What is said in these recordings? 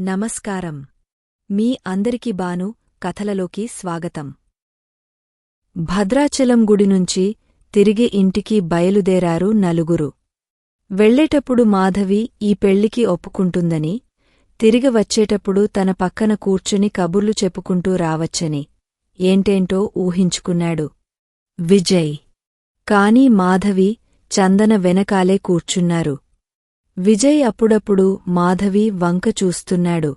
నమస్కారం. మీ అందరికి బాను కథలలోకి స్వాగతం. భద్రాచలం గుడి నుంచి తిరిగి ఇంటికి బయలుదేరారు నలుగురు. వెళ్ళేటప్పుడు మాధవి ఈ పెళ్ళికి ఒప్పుకుంటుందని తిరిగి వచ్చేటప్పుడు తన పక్కన కూర్చుని కబుర్లు చెప్పుకుంటూ రావచ్చని ఏంటేంటో ఊహించుకున్నాడు. విజయ్. కాని మాధవి చందన వెనకాలే కూర్చున్నారు. విజయ్ అప్పుడప్పుడు మాధవి వంక చూస్తున్నాడు.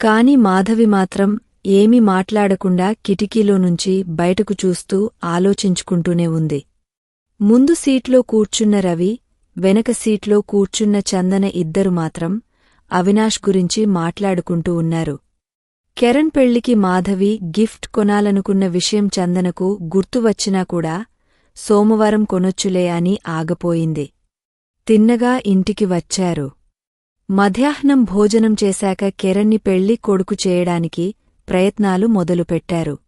కాని మాధవి మాత్రం ఏమీ మాట్లాడకుండా కిటికీలో నుంచి బయటకు చూస్తూ ఆలోచించుకుంటూనే ఉంది. ముందు సీట్లో కూర్చున్న రవి వెనక సీట్లో కూర్చున్న చందన ఇద్దరు మాత్రం అవినాష్ గురించి మాట్లాడుకుంటూ ఉన్నారు. కెరణ్ పెళ్ళికి మాధవి గిఫ్ట్ కొనాలనుకున్న విషయం చందనకు గుర్తువచ్చినా కూడా సోమవారం కొనొచ్చులే అని ఆగపోయింది. తిన్నగా ఇంటికి వచ్చారు. మధ్యాహ్నం భోజనం చేశాక కెరణ్ని పెళ్ళి కొడుకు చేయడానికి ప్రయత్నాలు మొదలుపెట్టారు.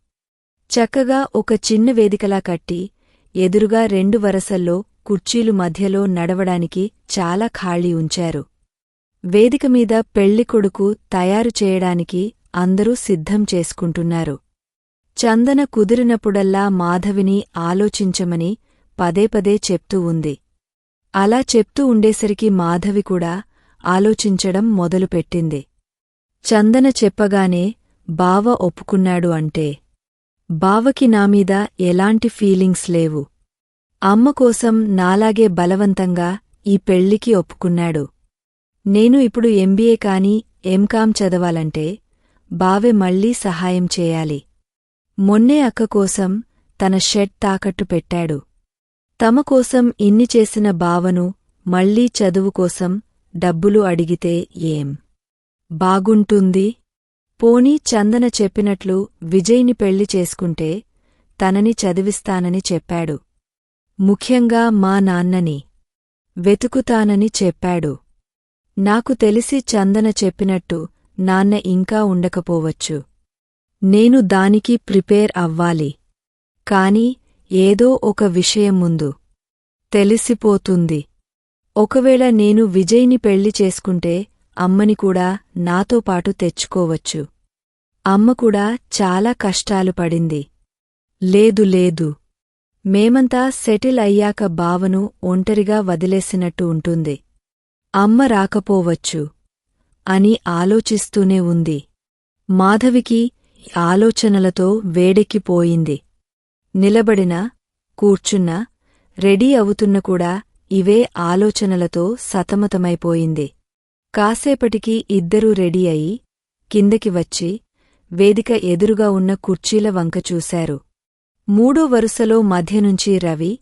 చక్కగా ఒక చిన్న వేదికలా కట్టి ఎదురుగా రెండు వరసల్లో కుర్చీలు మధ్యలో నడవడానికి చాలా ఖాళీ ఉంచారు. వేదికమీద పెళ్ళికొడుకు తయారు చేయడానికి అందరూ సిద్ధం చేసుకుంటున్నారు. చందన కుదిరినప్పుడల్లా మాధవిని ఆలోచించమని పదే పదే చెప్తూ ఉంది. అలా చెప్తూ ఉండేసరికి మాధవి కూడా ఆలోచించడం మొదలుపెట్టింది. చందన చెప్పగానే బావ ఒప్పుకున్నాడు అంటే బావకి నామీద ఎలాంటి ఫీలింగ్స్ లేవు. అమ్మ కోసం నాలాగే బలవంతంగా ఈ పెళ్ళికి ఒప్పుకున్నాడు. నేను ఇప్పుడు ఎంబీఏ కాని ఎంకాం చదవాలంటే బావే మళ్ళీ సహాయం చేయాలి. మొన్నే అక్క కోసం తన షెడ్ తాకట్టు పెట్టాడు. తమ కోసం ఇన్ని చేసిన బావను మళ్ళీ చదువు కోసం డబ్బులు అడిగితే ఏం? బాగుంటుంది. పోనీ చందన చెప్పినట్లు విజయ్ని పెళ్ళి చేసుకుంటే తనని చదివిస్తానని చెప్పాడు. ముఖ్యంగా మా నాన్నని వెతుకుతానని చెప్పాడు. నాకు తెలిసి చందన చెప్పినట్టు నాన్న ఇంకా ఉండకపోవచ్చు. నేను దానికి ప్రిపేర్ అవ్వాలి. కాని ఏదో ఒక విషయం ముందు తెలిసిపోతుంది. ఒకవేళ నేను విజయ్ని పెళ్ళి చేసుకుంటే అమ్మని కూడా నాతో పాటు తెచ్చుకోవచ్చు. అమ్మ కూడా చాలా కష్టాలు పడింది. లేదు లేదు. మేమంతా సెటిల్ అయ్యాక బావను ఒంటరిగా వదిలేసినట్టు ఉంటుంది. అమ్మ రాకపోవచ్చు అని ఆలోచిస్తూనే ఉంది. మాధవికి ఆలోచనలతో వేడెక్కిపోయింది. నిలబడినా కూర్చున్నా రెడీ అవుతున్న కూడా ఇవే ఆలోచనలతో సతమతమైపోయింది. కాసేపటికి ఇద్దరూ రెడీ అయి కిందకి వచ్చి వేదిక ఎదురుగా ఉన్న కుర్చీల వంక చూశారు. మూడో వరుసలో మధ్యనుంచి రవి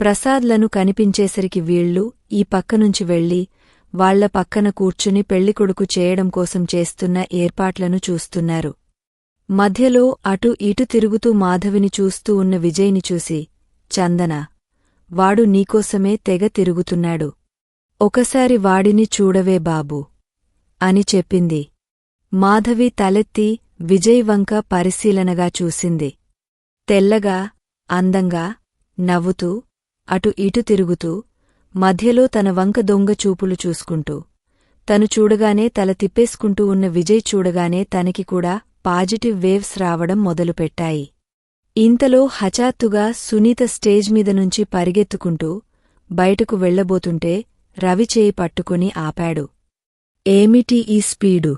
ప్రసాద్లను కనిపించేసరికి వీళ్ళు ఈ పక్కనుంచి వెళ్ళి వాళ్ళ పక్కన కూర్చుని పెళ్ళికొడుకు చేయడం కోసం చేస్తున్న ఏర్పాట్లను చూస్తున్నారు. మధ్యలో అటు ఇటు తిరుగుతూ మాధవిని చూస్తూ ఉన్న విజయ్ని చూసి చందన వాడు నీకోసమే తెగ తిరుగుతున్నాడు. ఒకసారి వాడిని చూడవే బాబూ అని చెప్పింది. మాధవి తలెత్తి విజయ్ వంక పరిశీలనగా చూసింది. తెల్లగా అందంగా నవ్వుతూ అటు ఇటు తిరుగుతూ మధ్యలో తన వంక దొంగ చూపులు చూసుకుంటూ తను చూడగానే తల తిప్పేసుకుంటూ ఉన్న విజయ్ చూడగానే తనకి కూడా పాజిటివ్ వేవ్స్ రావడం మొదలుపెట్టాయి. ఇంతలో హఠాత్తుగా సునీత స్టేజ్ మీద నుంచి పరిగెత్తుకుంటూ బయటకు వెళ్ళబోతుంటే రవి చేయి పట్టుకుని ఆపాడు. ఏమిటి ఈ స్పీడు?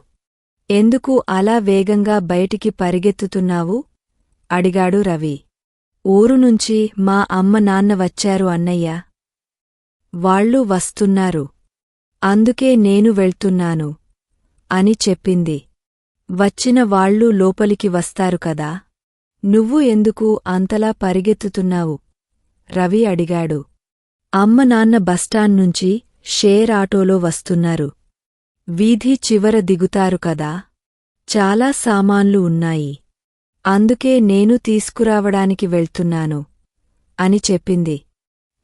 ఎందుకు అలా వేగంగా బయటికి పరిగెత్తుతున్నావు? అడిగాడు రవి. ఊరు నుంచి మా అమ్మ నాన్న వచ్చారు అన్నయ్య. వాళ్ళు వస్తున్నారు. అందుకే నేను వెళ్తున్నాను అని చెప్పింది. వచ్చిన వాళ్ళు లోపలికి వస్తారు కదా? నువ్వు ఎందుకు అంతలా పరిగెత్తుతున్నావు? రవి అడిగాడు. అమ్మ నాన్న బస్టాండ్ నుంచి షేర్ ఆటోలో వస్తున్నారు. వీధి చివర దిగుతారు కదా? చాలా సామాన్లు ఉన్నాయి. అందుకే నేను తీసుకురావడానికి వెళ్తున్నాను అని చెప్పింది.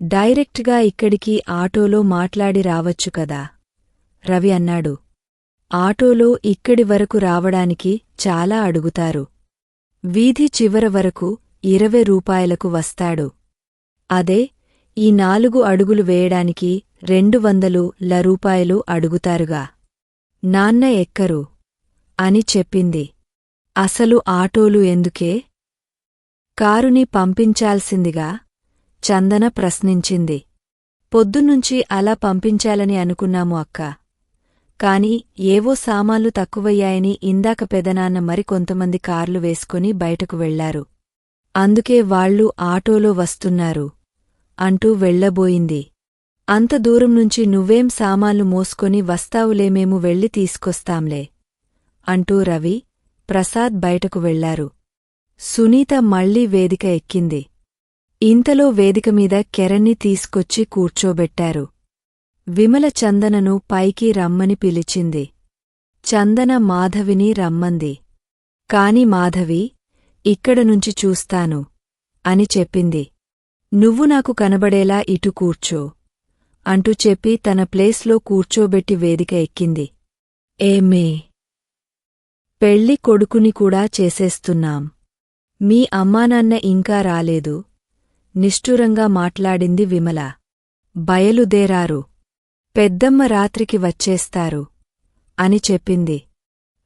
డైరెక్ట్గా ఇక్కడికి ఆటోలో మాట్లాడి రావచ్చు కదా? రవి అన్నాడు. ఆటోలో ఇక్కడి వరకు రావడానికి చాలా అడుగుతారు. వీధి చివర వరకు ఇరవై రూపాయలకు వస్తాడు. అదే ఈ నాలుగు అడుగులు వేయడానికి రెండు వందలు ల రూపాయలు అడుగుతారుగా. నాన్న ఎక్కరు? అని చెప్పింది. అసలు ఆటోలు ఎందుకే? కారుని పంపించాల్సిందిగా చందన ప్రశ్నించింది. పొద్దునుంచి అలా పంపించాలని అనుకున్నాము అక్కా. కాని ఏవో సామాన్లు తక్కువయ్యాయని ఇందాక పెదనాన్న మరికొంతమంది కార్లు వేసుకుని బయటకు వెళ్ళారు. అందుకే వాళ్ళు ఆటోలో వస్తున్నారు అంటూ వెళ్ళబోయింది అంత దూరం నుంచి నువ్వేం సామాన్లు మోసుకొని వస్తావులే మేము వెళ్ళి తీసుకొస్తాంలే అంటూ రవి ప్రసాద్ బయటకు వెళ్ళారు. సునీత మళ్ళీ వేదిక ఎక్కింది. ఇంతలో వేదికమీద కెరన్ని తీసుకొచ్చి కూర్చోబెట్టారు. విమల చందనను పైకి రమ్మని పిలిచింది. చందన మాధవిని రమ్మంది. కాని మాధవి ఇక్కడ నుంచి చూస్తాను అని చెప్పింది. నువ్వు నాకు కనబడేలా ఇటు కూర్చో అంటూ చెప్పి తన ప్లేస్లో కూర్చోబెట్టి వేదిక ఎక్కింది. ఏమే పెళ్ళి కొడుకుని కూడా చేసేస్తున్నాం. మీ అమ్మానాన్న ఇంకా రాలేదు నిష్ఠురంగా మాట్లాడింది విమల. బయలుదేరారు. పెద్దమ్మ రాత్రికి వచ్చేస్తారు. అని చెప్పింది.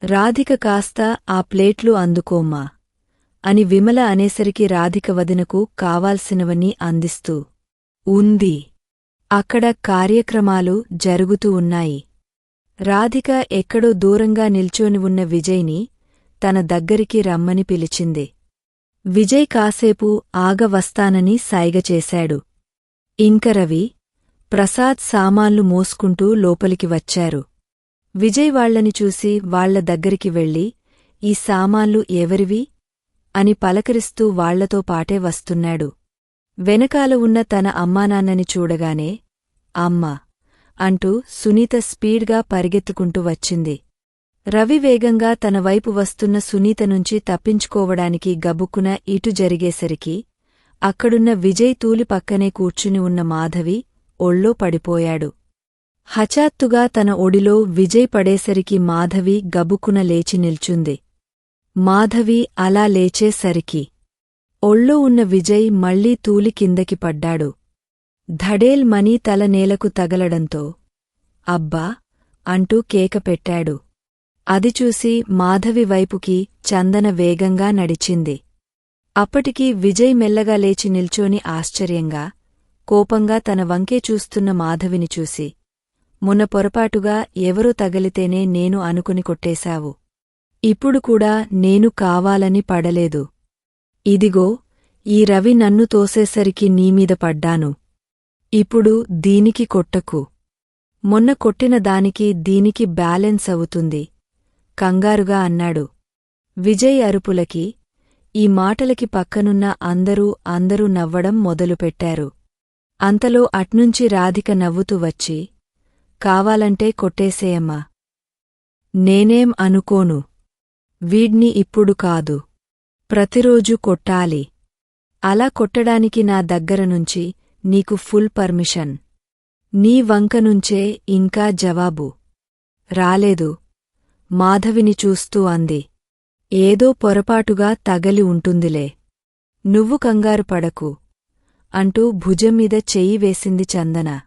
రాధిక కాస్త ఆ ప్లేట్లు అందుకోమ్మా. అని విమల అనేసరికి రాధిక వదినకు కావాల్సినవన్నీ అందిస్తూ. ఉంది. అక్కడ కార్యక్రమాలు జరుగుతూ ఉన్నాయి. రాధిక ఎక్కడో దూరంగా నిల్చోని ఉన్న విజయ్ని తన దగ్గరికి రమ్మని పిలిచింది. విజయ్ కాసేపు ఆగవస్తానని సైగచేశాడు సైగ చేశాడు. ఇంక రవి ప్రసాద్ సామాన్లు మోసుకుంటూ లోపలికి వచ్చారు. విజయ్ వాళ్ళని చూసి వాళ్ళ దగ్గరికి వెళ్ళి ఈ సామాన్లు ఎవరివి? అని పలకరిస్తూ వాళ్ళతో పాటే వస్తున్నాడు. వెనకాల ఉన్న తన అమ్మానాన్నని చూడగానే అమ్మా అంటూ సునీత స్పీడ్గా పరిగెత్తుకుంటూ వచ్చింది. రవి వేగంగా తన వైపు వస్తున్న సునీత నుంచి తప్పించుకోవడానికి గబుక్కున ఇటు జరిగేసరికి అక్కడున్న విజయ్ తూలి పక్కనే కూర్చుని ఉన్న మాధవి ఒళ్ళో పడిపోయాడు. హఠాత్తుగా తన ఒడిలో విజయ్ పడేసరికి మాధవి గబుకున లేచి నిల్చుంది. మాధవి అలా లేచేసరికి ఒళ్ళో ఉన్న విజయ్ మళ్ళీ తూలి కిందకి పడ్డాడు. ధడేల్ మనీ తల నేలకు తగలడంతో అబ్బా అంటూ కేక పెట్టాడు. అది చూసి మాధవి వైపుకి చందన వేగంగా నడిచింది. అప్పటికి విజయ్ మెల్లగా లేచి నిల్చోని ఆశ్చర్యంగా కోపంగా తన వంకే చూస్తున్న మాధవిని చూసి మొన్న పొరపాటుగా ఎవరు తగిలితేనే నేను అనుకుని కొట్టేశావు. ఇప్పుడు కూడా నేను కావాలని పడలేదు. ఇదిగో ఈ రవి నన్ను తోసేసరికి నీమీద పడ్డాను. ఇప్పుడు దీనికి కొట్టకు. మొన్న కొట్టిన దానికి దీనికి బ్యాలెన్స్ అవుతుంది కంగారుగా అన్నాడు. విజయ్ అరుపులకి ఈ మాటలకి పక్కనున్న అందరూ అందరూ నవ్వడం మొదలుపెట్టారు. అంతలో అట్నుంచి రాధిక నవ్వుతూ వచ్చి కావాలంటే కొట్టేసేయమ్మా. నేనేం అనుకోను. వీడ్ని ఇప్పుడు కాదు. ప్రతిరోజూ కొట్టాలి. అలా కొట్టడానికి నా దగ్గరనుంచి నీకు ఫుల్ పర్మిషన్. నీ వంకనుంచే ఇంకా జవాబు. రాలేదు. మాధవిని చూస్తూ అంది. ఏదో పొరపాటుగా తగలి ఉంటుందిలే. నువ్వు కంగారు పడకు. అంటూ భుజంమీద చెయ్యి వేసింది చందన.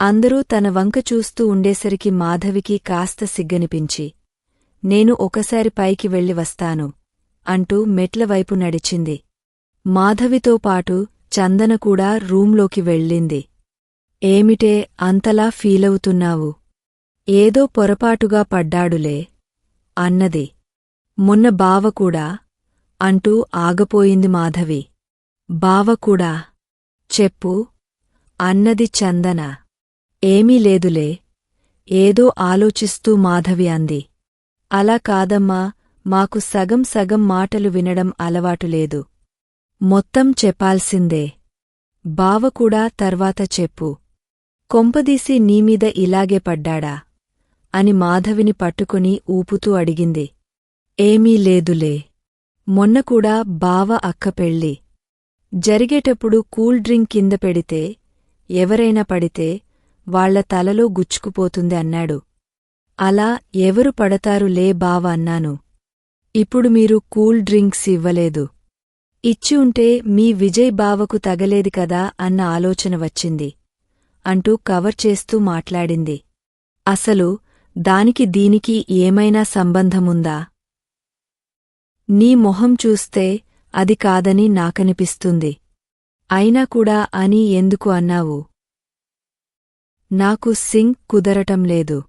అందరూ తన వంక చూస్తూ ఉండేసరికి మాధవికి కాస్త సిగ్గనిపించి నేను ఒకసారి పైకి వెళ్ళి వస్తాను అంటూ మెట్లవైపు నడిచింది. మాధవితో పాటు చందన కూడా రూంలోకి వెళ్ళింది. ఏమిటే అంతలా ఫీలవుతున్నావు? ఏదో పొరపాటుగా పడ్డాడులే అన్నది. మొన్న బావకూడా అంటూ ఆగపోయింది మాధవి. బావకూడా చెప్పు. అన్నది చందన. ఏమీ లేదులే. ఏదో ఆలోచిస్తూ మాధవి అంది. అలా కాదమ్మా. మాకు సగం సగం మాటలు వినడం అలవాటులేదు మొత్తం చెప్పాల్సిందే. బావకూడా తర్వాత చెప్పు. కొంపదీసి నీమీద ఇలాగే పడ్డాడా? అని మాధవిని పట్టుకుని ఊపుతూ అడిగింది. ఏమీ లేదులే. మొన్న కూడా బావ అక్క పెళ్ళి. జరిగేటప్పుడు కూల్ డ్రింక్ కింద పెడితే ఎవరైనా పడితే వాళ్ళ తలలో గుచ్చుకుపోతుంది అన్నాడు. అలా ఎవరు పడతారు లే బావ అన్నాను. ఇప్పుడు మీరు కూల్ డ్రింక్స్ ఇవ్వలేదు. ఇచ్చి ఉంటే మీ విజయ్ బావకు తగలేది కదా అన్న ఆలోచన వచ్చింది. అంటూ కవర్ చేస్తూ మాట్లాడింది. అసలు దానికి దీనికి ఏమైనా సంబంధముందా? నీ మొహం చూస్తే అది కాదని నాకనిపిస్తుంది. అయినా కూడా అని ఎందుకు అన్నావు? నాకు సింక్ కుదరటం లేదు.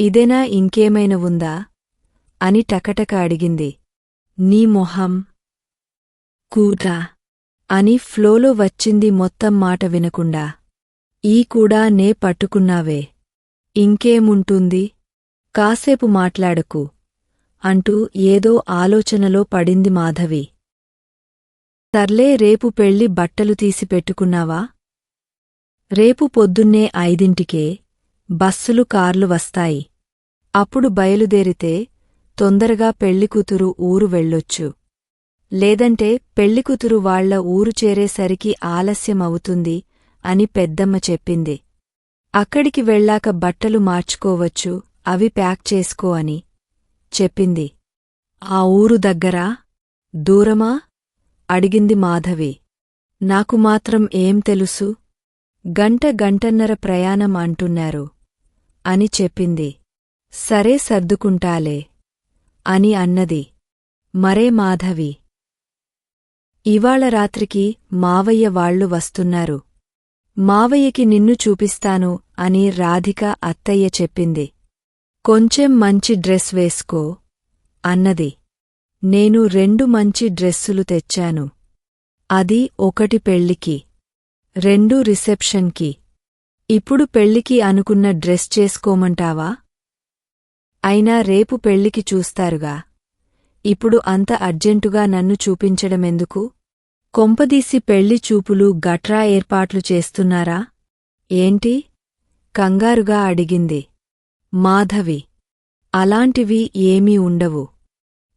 ఇదేనా ఇంకేమైనా ఉందా? అని టకటక అడిగింది. నీ మొహం కూరా అని ఫ్లోలో వచ్చింది మొత్తం మాట వినకుండా. ఈ కూడా నే పట్టుకున్నావే. ఇంకేముంటుంది? కాసేపు మాట్లాడకు. అంటూ ఏదో ఆలోచనలో పడింది మాధవి. సర్లే రేపు పెళ్ళి బట్టలు తీసి పెట్టుకున్నావా? రేపు పొద్దున్నే ఐదింటికే బస్సులు కార్లు వస్తాయి. అప్పుడు బయలుదేరితే తొందరగా పెళ్ళికూతురు ఊరు వెళ్ళొచ్చు. లేదంటే పెళ్ళికూతురు వాళ్ళ ఊరు చేరేసరికి ఆలస్యమవుతుంది అని పెద్దమ్మ చెప్పింది. అక్కడికి వెళ్ళాక బట్టలు మార్చుకోవచ్చు అవి ప్యాక్ చేసుకో అని చెప్పింది. ఆ ఊరు దగ్గరా? దూరమా? అడిగింది మాధవి. నాకు మాత్రం ఏం తెలుసు? గంట గంటన్నర ప్రయాణం అంటున్నారు. అని చెప్పింది. సరే సర్దుకుంటాలే. అని అన్నది. మరే మాధవి. ఇవాళ రాత్రికి మావయ్య వాళ్ళు వస్తున్నారు. మావయ్యకి నిన్ను చూపిస్తాను అని రాధిక అత్తయ్య చెప్పింది. కొంచెం మంచి డ్రెస్ వేసుకో. అన్నది. నేను రెండు మంచి డ్రెస్సులు తెచ్చాను. అది ఒకటి పెళ్ళికి రెండు రిసెప్షన్కి. ఇప్పుడు పెళ్ళికి అనుకున్న డ్రెస్ చేసుకోమంటావా? అయినా రేపు పెళ్ళికి చూస్తారుగా. ఇప్పుడు అంత అర్జెంటుగా నన్ను చూపించడమెందుకు? కొంపదీసి పెళ్ళి చూపులు గట్రా ఏర్పాట్లు చేస్తున్నారా? ఏంటి? కంగారుగా అడిగింది. మాధవి అలాంటివి ఏమీ ఉండవు.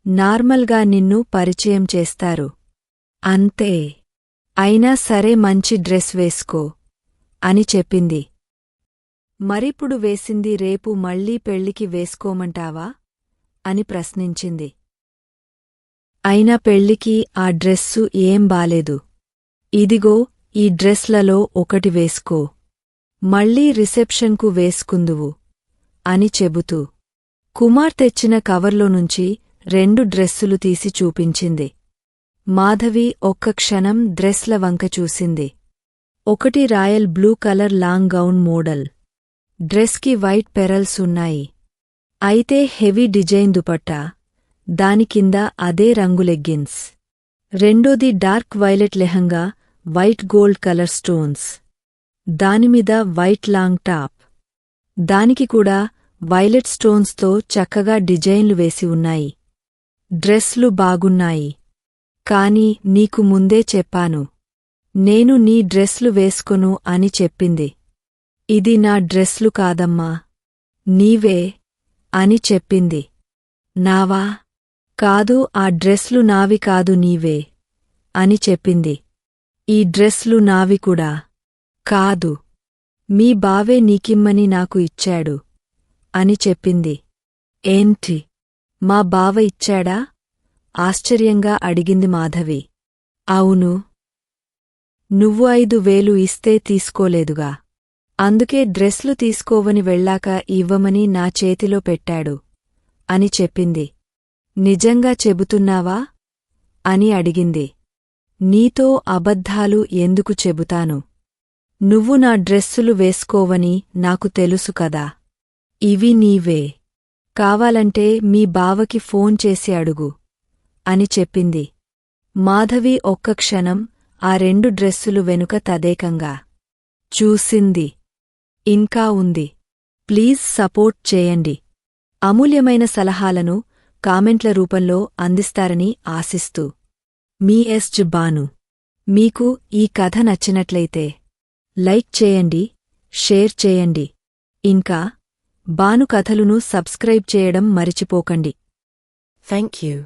నార్మల్గా నిన్ను పరిచయం చేస్తారు. అంతే. అయినా సరే మంచి డ్రెస్ వేసుకో. అని చెప్పింది. మరిప్పుడు వేసింది రేపు మళ్ళీ పెళ్ళికి వేసుకోమంటావా? అని ప్రశ్నించింది. అయినా పెళ్ళికి ఆ డ్రెస్సు ఏం బాలేదు. ఇదిగో ఈ డ్రెస్లలో ఒకటి వేసుకో. మళ్ళీ రిసెప్షన్కు వేసుకుందువు. అని చెబుతూ. కుమార్ తెచ్చిన కవర్లో నుంచి రెండు డ్రెస్సులు తీసి చూపించింది. మాధవి ఒక్క క్షణం డ్రెస్ల వంక చూసింది. ఒకటి royal blue colour long gown model. డ్రెస్కి వైట్ పెరల్స్ ఉన్నాయి. అయితే హెవీ డిజైన్ దుపట్టా. దాని కింద అదే రంగు లెగ్గిన్స్. రెండోది dark violet lehenga white gold colour stones. దానిమీద వైట్ లాంగ్ టాప్. దానికి కూడా వైలెట్ స్టోన్స్తో చక్కగా డిజైన్లు వేసి ఉన్నాయి. డ్రెస్లు బాగున్నాయి. కాని నీకు ముందే చెప్పాను. నేను నీ డ్రెస్లు వేసుకొను అని చెప్పింది. ఇది నా డ్రెస్లు కాదమ్మా. నీవే అని చెప్పింది. నావా? కాదు ఆ డ్రెస్లు నావి కాదు నీవే అని చెప్పింది. ఈ డ్రెస్లు నావి కూడా. కాదు. మీ బావే నీకిమ్మని నాకు ఇచ్చాడు అని చెప్పింది. ఏంటి? మా బావ ఇచ్చాడా? ఆశ్చర్యంగా అడిగింది మాధవి. అవును. నువ్వు ఐదు వేలు ఇస్తే తీసుకోలేదుగా. అందుకే డ్రెస్లు తీసుకోవని వెళ్ళాక ఇవ్వమని నా చేతిలో పెట్టాడు. అని చెప్పింది. నిజంగా చెబుతున్నావా? అని అడిగింది. నీతో అబద్ధాలు ఎందుకు చెబుతాను? నువ్వు నా డ్రెస్సులు వేసుకోవని నాకు తెలుసు కదా. ఇవి నీవే. కావాలంటే మీ బావకి ఫోన్ చేసి అడుగు అని చెప్పింది. మాధవి ఒక్క క్షణం ఆ రెండు డ్రెస్సులు వెనుక తదేకంగా చూసింది. ఇంకా ఉంది. ప్లీజ్ సపోర్ట్ చేయండి. అమూల్యమైన సలహాలను కామెంట్ల రూపంలో అందిస్తారని ఆశిస్తూ. మీ ఎస్ బాను మీకు ఈ కథ నచ్చినట్లయితే లైక్ చేయండి షేర్ చేయండి. ఇంకా బాను కథలును సబ్స్క్రైబ్ చేయడం మరిచిపోకండి. Thank you